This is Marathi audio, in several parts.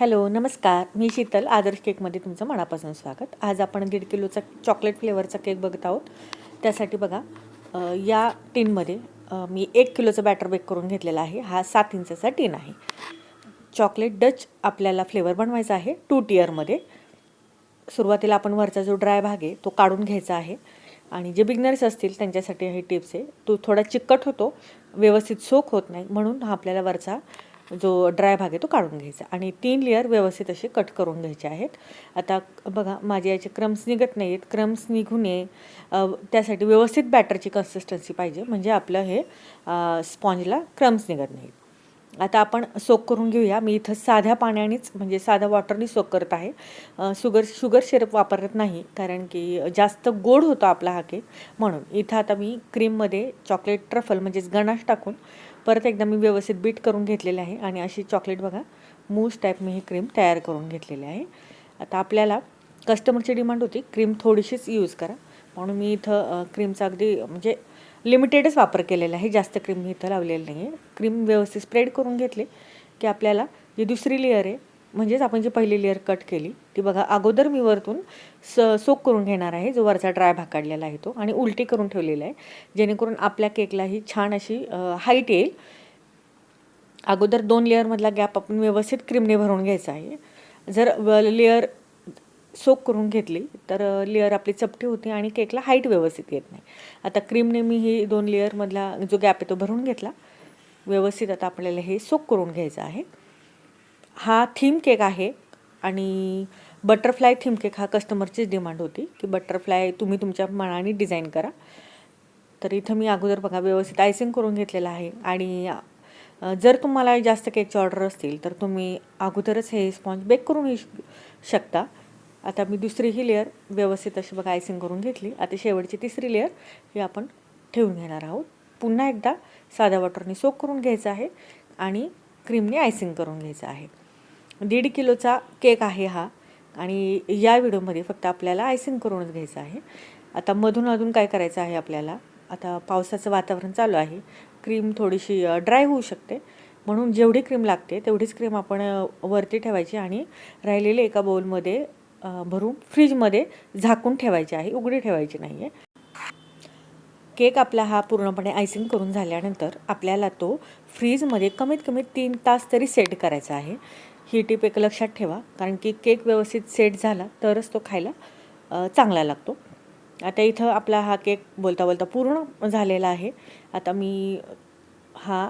हॅलो नमस्कार. मी शीतल आदर्श केकमध्ये तुमचं मनापासून स्वागत. आज आपण दीड किलोचा चॉकलेट फ्लेवरचा केक बघत आहोत. त्यासाठी बघा या टीनमध्ये मी एक किलोचं बॅटर बेक करून घेतलेला आहे. हा सात इंचाचा टीन आहे. चॉकलेट डच आपल्याला फ्लेवर बनवायचा आहे टू टिअरमध्ये सुरुवातीला आपण वरचा जो ड्राय भाग आहे तो काढून घ्यायचा आहे. आणि जे बिगनर्स असतील त्यांच्यासाठी हे टिप्स आहे. तो थोडा चिकट होतो व्यवस्थित सोक होत नाही. म्हणून हा आपल्याला वरचा जो ड्राय भाग आहे तो काढून घ्यायचा. आणि तीन लेअर व्यवस्थित असे कट करून घ्यायचे आहेत. आता बघा माझे याचे क्रम्स निघत नाही आहेत क्रम्स निघू नये त्यासाठी व्यवस्थित बॅटरची कन्सिस्टन्सी पाहिजे. म्हणजे आपलं हे स्पॉन्जला क्रम्स निघत नाहीत. आता आपण सोक करून घेऊया. मी इथं साध्या पाण्यानेच म्हणजे साध्या वॉटरनी सोक करत आहे. शुगर शुगर सिरप वापरत नाही कारण की जास्त गोड होतो आपला हा केक. म्हणून इथं आता मी क्रीममध्ये चॉकलेट ट्रफल म्हणजेच गणाश टाकून परत एकदा मी व्यवस्थित बीट करून घेतलेले आहे. आणि अशी चॉकलेट बघा मूस टाईप मी ही क्रीम तयार करून घेतलेली आहे. आता आपल्याला कस्टमरची डिमांड होती क्रीम थोडीशीच यूज करा. म्हणून मी इथं क्रीमचा अगदी म्हणजे लिमिटेडच वापर केलेला आहे. जास्त क्रीम मी इथं लावलेलं नाही आहे क्रीम व्यवस्थित स्प्रेड करून घेतले की आपल्याला जी दुसरी लेअर आहे म्हणजेच आपण जी पहिली लेअर कट केली ती बघा अगोदर मी वरतून स सोक करून घेणार आहे. जो वरचा ड्राय भाग काढलेला आहे तो आणि उलटी करून ठेवलेला आहे. जेणेकरून आपल्या केकलाही छान अशी हाईट येईल. अगोदर दोन लेअरमधला गॅप आपण व्यवस्थित क्रीमने भरून घ्यायचा आहे. जर लेअर सोक करून घेतली तर लेअर आपली चपटी होती आणि केकला हाईट व्यवस्थित येत नाही. आता क्रीमने मी ही दोन लेअरमधला जो गॅप आहे तो भरून घेतला. व्यवस्थित आता आपल्याला हे सोक करून घ्यायचं आहे. हा थीम केक आहे आणि बटरफ्लाय थीम केक हा कस्टमरचीच डिमांड होती की बटरफ्लाय तुम्ही तुमच्या मनाने डिझाईन करा. तर इथं मी अगोदर बघा व्यवस्थित आयसिंग करून घेतलेलं आहे आणि जर तुम्हाला जास्त केकचे ऑर्डर असतील तर तुम्ही अगोदरच हे स्पॉन्ज बेक करून शकता. आता मी दुसरी ही लेअर व्यवस्थित अशी बघा आयसिंग करून घेतली. आता शेवटची तिसरी लेअर ही आपण ठेवून घेणार आहोत. पुन्हा एकदा साध्या वॉटरने सोक करून घ्यायचं आहे आणि क्रीमने आयसिंग करून घ्यायचं आहे. दीड किलोचा केक आहे हा आणि या व्हिडिओमध्ये फक्त आपल्याला आयसिंग करूनच घ्यायचं आहे. आता मधून अधून काय करायचं आहे आपल्याला? आता पावसाचं वातावरण चालू आहे. क्रीम थोडीशी ड्राय होऊ शकते. म्हणून जेवढी क्रीम लागते तेवढीच क्रीम आपण वरती ठेवायची आणि राहिलेले एका बाउलमध्ये भरून फ्रीजमध्ये झाकून ठेवायची आहे उघडी ठेवायची नाही आहे केक आपला हा पूर्णपणे आयसिंग करून झाल्यानंतर आपल्याला तो फ्रीजमध्ये कमीत कमी तीन तास तरी सेट करायचा आहे. ही टीप एक लक्षात ठेवा कारण की केक व्यवस्थित सेट झाला तरच तो खायला चांगला लागतो. आता इथं आपला हा केक बोलता बोलता पूर्ण झालेला आहे. आता मी हा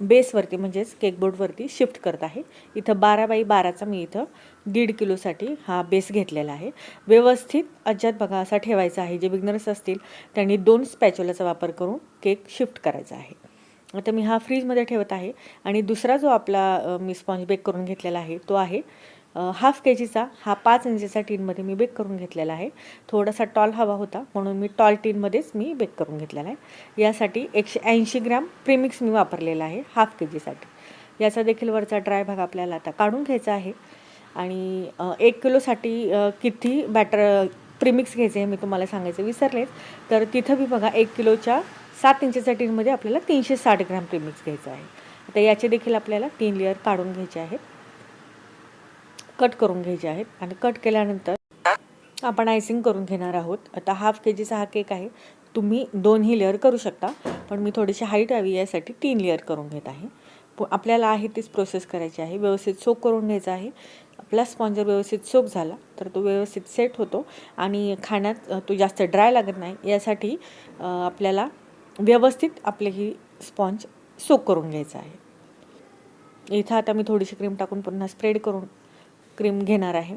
बेसवरती म्हणजेच केकबोर्डवरती शिफ्ट करत आहे. इथं बारा बाय बाराचा मी इथं दीड किलोसाठी हा बेस घेतलेला आहे. व्यवस्थित अज्यात बघा असा ठेवायचा आहे. जे बिगनर्स असतील त्यांनी दोन स्पॅच्युलाचा वापर करून केक शिफ्ट करायचा आहे. आता मी हा फ्रीजमध्ये ठेवत आहे आणि दुसरा जो आपला मी स्पॉन्ज बेक करून घेतलेला आहे तो आहे हाफ के जीचा हा पाच इंचीचा टीनमध्ये मी बेक करून घेतलेला आहे. थोडासा टॉल हवा होता म्हणून मी टॉल टीनमध्येच मी बेक करून घेतलेला आहे. यासाठी एकशे ऐंशी ग्रॅम प्रीमिक्स मी वापरलेला आहे हाफ के जीसाठी याचा देखील वरचा ड्राय भाग आपल्याला आता काढून घ्यायचा आहे. आणि एक किलोसाठी किती बॅटर प्रीमिक्स घ्यायचे हे मी तुम्हाला सांगायचं विसरलेच तर तिथं मी बघा एक किलोच्या सात इंचीच्या टीनमध्ये आपल्याला तीनशे साठ ग्रॅम प्रीमिक्स घ्यायचं आहे. आता याचे देखील आपल्याला तीन लेअर काढून घ्यायचे आहेत. कट करून घ्यायचे आहेत. आणि कट केल्यानंतर आपण आयसिंग करून घेणार आहोत. आता हाफ के जीचा हा केक आहे. तुम्ही दोनही लेअर करू शकता. पण मी थोडीशी हाईट हवी यासाठी तीन लेअर करून घेत आहे. प- आपल्याला आहे तीच प्रोसेस करायची आहे. व्यवस्थित सोक करून घ्यायचा आहे. आपला स्पॉन्जर व्यवस्थित सोक झाला तर तो व्यवस्थित सेट होतो. आणि खाण्यात तो जास्त ड्राय लागत नाही. यासाठी आपल्याला व्यवस्थित आपले ही स्पॉन्ज सोक करून घ्यायचं आहे. इथं आता मी थोडीशी क्रीम टाकून पुन्हा स्प्रेड करून क्रीम घेणार आहे.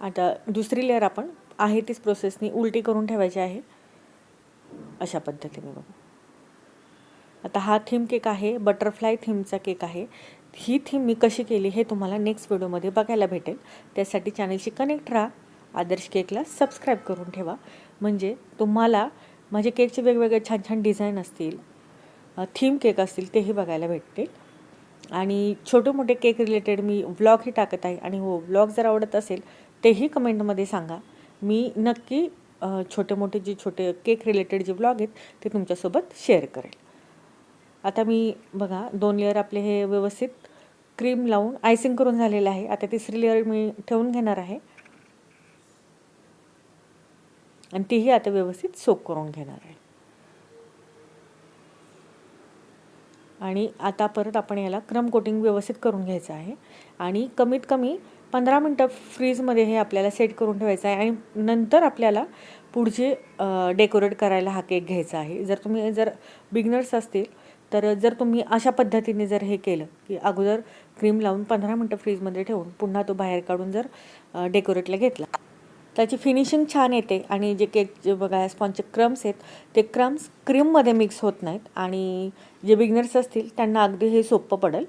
आता दुसरी लेअर आपण आहे तीच प्रोसेसनी उलटी करून ठेवायची आहे. अशा पद्धतीने बघू. आता हा थीम केक आहे बटरफ्लाय थीमचा केक आहे. ही थीम मी कशी केली हे तुम्हाला नेक्स्ट व्हिडिओमध्ये बघायला भेटेल. त्यासाठी चॅनलशी कनेक्ट राहा. आदर्श केकला सबस्क्राईब करून ठेवा. म्हणजे तुम्हाला माझे केकचे वेगवेगळे छान छान डिझाईन असतील थीम केक असतील तेही बघायला भेटतील. आणि छोटे मोठे केक रिलेटेड मी व्लॉगही टाकत आहे. आणि हो व्लॉग जर आवडत असेल तेही कमेंटमध्ये सांगा. मी नक्की छोटे मोठे जे छोटे केक रिलेटेड जे व्लॉग आहेत ते तुमच्यासोबत शेअर करेल. आता मी बघा दोन लेअर आपले हे व्यवस्थित क्रीम लावून आयसिंग करून झालेलं आहे. आता तिसरी लेअर मी ठेवून घेणार आहे. आणि तीही आता व्यवस्थित सोक करून घेणार आहे. आणि आता परत आपण याला क्रम कोटिंग व्यवस्थित करून घ्यायचं आहे. आणि कमीत कमी पंधरा मिनटं फ्रीजमध्ये हे आपल्याला सेट करून ठेवायचं आहे. आणि नंतर आपल्याला पुढचे डेकोरेट करायला हा केक घ्यायचा आहे. जर तुम्ही जर बिगनर्स असतील तर जर तुम्ही अशा पद्धतीने जर हे केलं की अगोदर क्रीम लावून पंधरा मिनटं फ्रीजमध्ये ठेवून पुन्हा तो बाहेर काढून जर डेकोरेटला घेतला. त्याची फिनिशिंग छान येते. आणि जे केक जे बघा स्पॉनचे क्रम्स आहेत ते क्रम्स क्रीममध्ये मिक्स होत नाहीत. आणि जे बिगनर्स असतील त्यांना अगदी हे सोपं पडेल.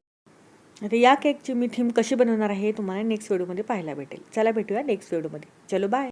आता या केकची मी थीम कशी बनवणार आहे हे तुम्हाला नेक्स्ट व्हिडिओमध्ये पाहायला भेटेल. चला भेटूया नेक्स्ट व्हिडिओमध्ये चलो बाय